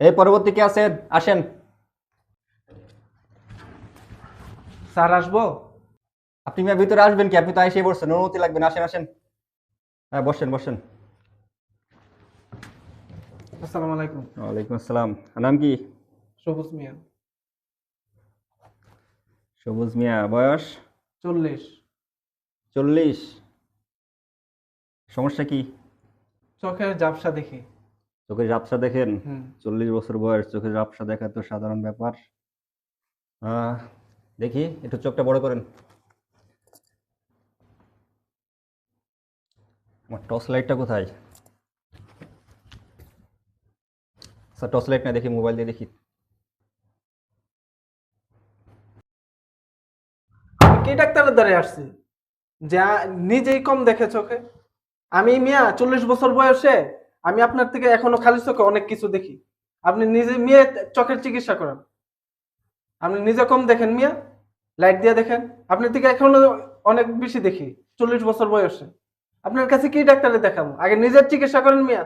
এই পরবর্তী কে আছেন আসেন। স্যার আসব? আপনি মিয়া ভিতরে আসবেন কি? আপনি তো এসে বসছেন অনুমতি লাগবে না। আসেন আসেন। হ্যাঁ বসেন বসেন। আসসালামু আলাইকুম। ওয়ালাইকুম আসসালাম। নাম কি? সবুজ মিয়া। সবুজ মিয়া বয়স? চল্লিশ। চল্লিশ। সমস্যা কি? চোখের জাপসা দেখি। চোখের ঝাপসা দেখেন? চল্লিশ বছর বয়স চোখের ঝাপসা দেখা তো সাধারণ ব্যাপার। দেখি একটু চোখটা বড় করেন। আমার টর্চ লাইটটা কোথায়? স্যার টর্চ লাইট না দেখি মোবাইল দিয়ে দেখি। কি ডাক্তারের দ্বারে আসছি? যা নিজেই কম দেখে চোখে। আমি মিয়া চল্লিশ বছর বয়সে আমি আপনার থেকে এখনও খালি চোখে অনেক কিছু দেখি। আপনি নিজে, মেয়ে, চোখের চিকিৎসা করেন। আপনি নিজে কম দেখেন, মিয়া। লাইট দিয়ে দেখেন। আপনার থেকে এখনও অনেক বেশি দেখি, চল্লিশ বছর বয়সে। আপনার কাছে কি ডাক্তারে দেখাবো? আগে নিজের চিকিৎসা করেন, মিয়া।